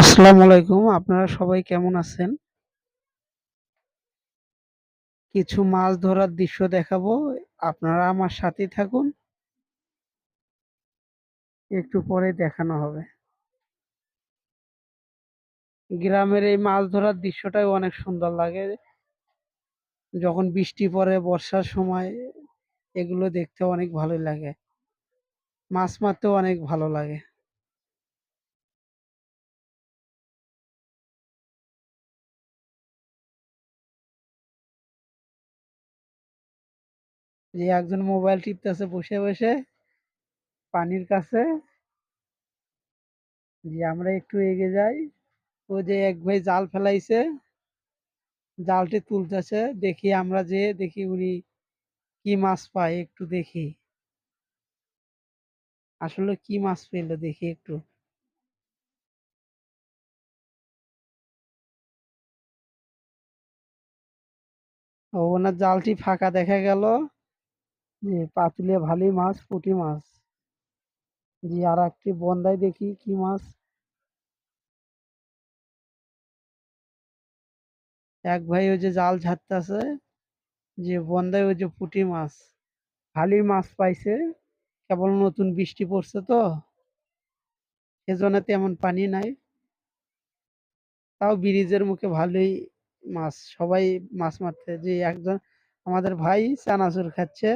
আসসালামু আলাইকুম। আপনারা সবাই কেমন আছেন? কিছু মাছ ধরার দৃশ্য দেখাবো। আপনারা আমার সাথে থাকুন। একটু পরে দেখানো হবে। গ্রামের এই মাছ ধরার দৃশ্যটাই অনেক সুন্দর লাগে। যখন বৃষ্টি পড়ে, বর্ষার সময়, এগুলো দেখতে অনেক ভালোই লাগে। মাছ মারতেও অনেক ভালো লাগে। যে একজন মোবাইল টিপতেছে বসে বসে পানির কাছে, যে আমরা একটু এগিয়ে যাই। ও যে এক ভাই জাল ফেলাইছে, জালটি তুলতেছে, দেখি আমরা যে, দেখি উনি কি মাছ পায় একটু দেখি। আসলে কি মাছ পেল দেখি একটু। ওনার জালটি ফাঁকা দেখা গেল। যে পাতুলে ভালোই মাছ, পুঁটি মাছ। জি আর একটি বন্দায় দেখি, কি মাছ? এক ভাই ওই যে জাল ঝাড়তেছে, যে বন্দায় ওই যে পুঁটি মাছ। ভালোই মাছ পাইছে, কেবল নতুন বৃষ্টি পড়ছে তো, সেজন্য তেমন পানি নাই। তাও ব্রিজের মুখে ভালোই মাছ, সবাই মাছ মারতে। যে একজন, আমাদের ভাই চানাচুর খাচ্ছে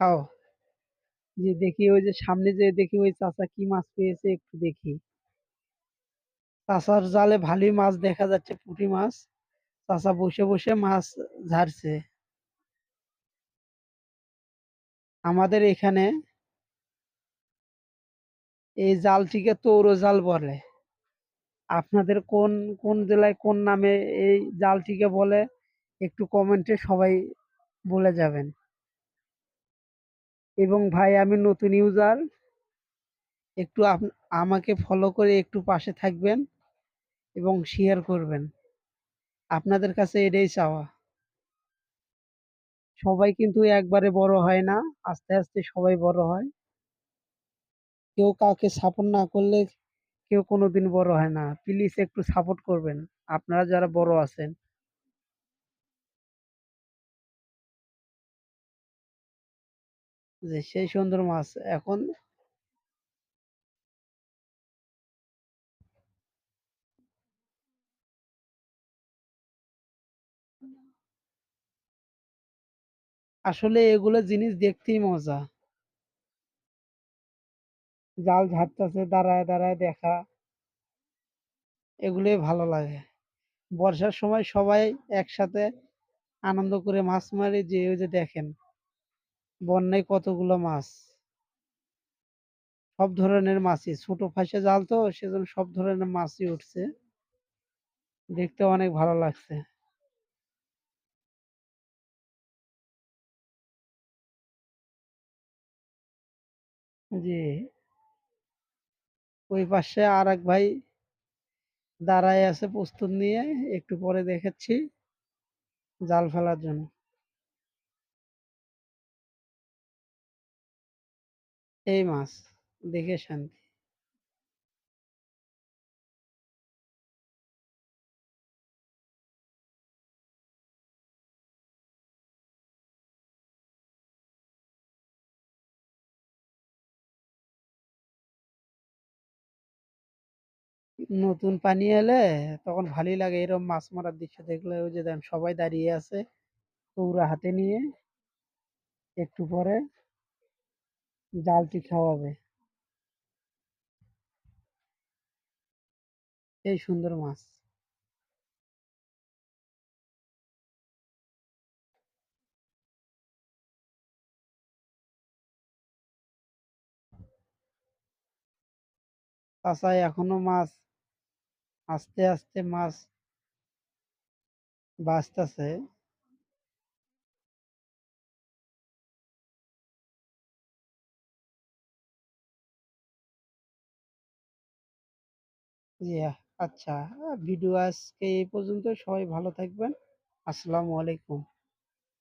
খাও। যে দেখি ওই যে সামনে যে দেখি ওই চাচা কি মাছ পেয়েছে একটু দেখি। চাচার জালে ভালোই মাছ দেখা যাচ্ছে, পুঁটি মাছ। চাচা বসে বসে মাছ ঝাড়ছে। আমাদের এখানে এই জালটিকে তৌর জাল বলে। আপনাদের কোন কোন জেলায় কোন নামে এই জালটিকে বলে, একটু কমেন্টে সবাই বলে যাবেন। এবং ভাই আমি নতুন ইউজার একটু আমাকে ফলো করে একটু পাশে থাকবেন এবং শেয়ার করবেন। আপনাদের কাছে এটাই চাওয়া। সবাই কিন্তু একবারে বড় হয় না, আস্তে আস্তে সবাই বড় হয়। কেউ কাউকে সাপোর্ট না করলে কেউ কোনোদিন বড় হয় না। প্লিজ একটু সাপোর্ট করবেন। আপনারা যারা বড় আছেন যে সেই সুন্দর মাছ এখন আসলে এগুলো জিনিস দেখতেই মজা। জাল ঝাড়তেছে, দাঁড়ায় দাঁড়ায় দেখা। এগুলোই ভালো লাগে। বর্ষার সময় সবাই একসাথে আনন্দ করে মাছ মারে, যে ওই যে দেখেন। বন্যায় কতগুলো মাছ? সব ধরনের মাছই। ছোট ফাঁসে জাল তো, সেজন্য সব ধরনের মাছই উঠছে। দেখতে অনেক ভালো লাগছে। জি। ওই পাশে আর এক ভাই দাঁড়ায় আছে প্রস্তুত নিয়ে, একটু পরে দেখাচ্ছি জাল ফেলার জন্য। এই মাছ, দেখে শান্তি। নতুন পানি এলে তখন ভালোই লাগে। এরকম মাছ মারার দৃশ্য দেখলে ওই যে সবাই দাঁড়িয়ে আছে চৌরা হাতে নিয়ে, একটু পরে। জালটি খাওয়াবে। এই সুন্দর মাছ। চাষায় এখনও মাছ আস্তে আস্তে মাছ বাঁচতেছে। আচ্ছা ভিডিও আজকে এই পর্যন্ত সবাই ভালো থাকবেন। আসসালামু আলাইকুম।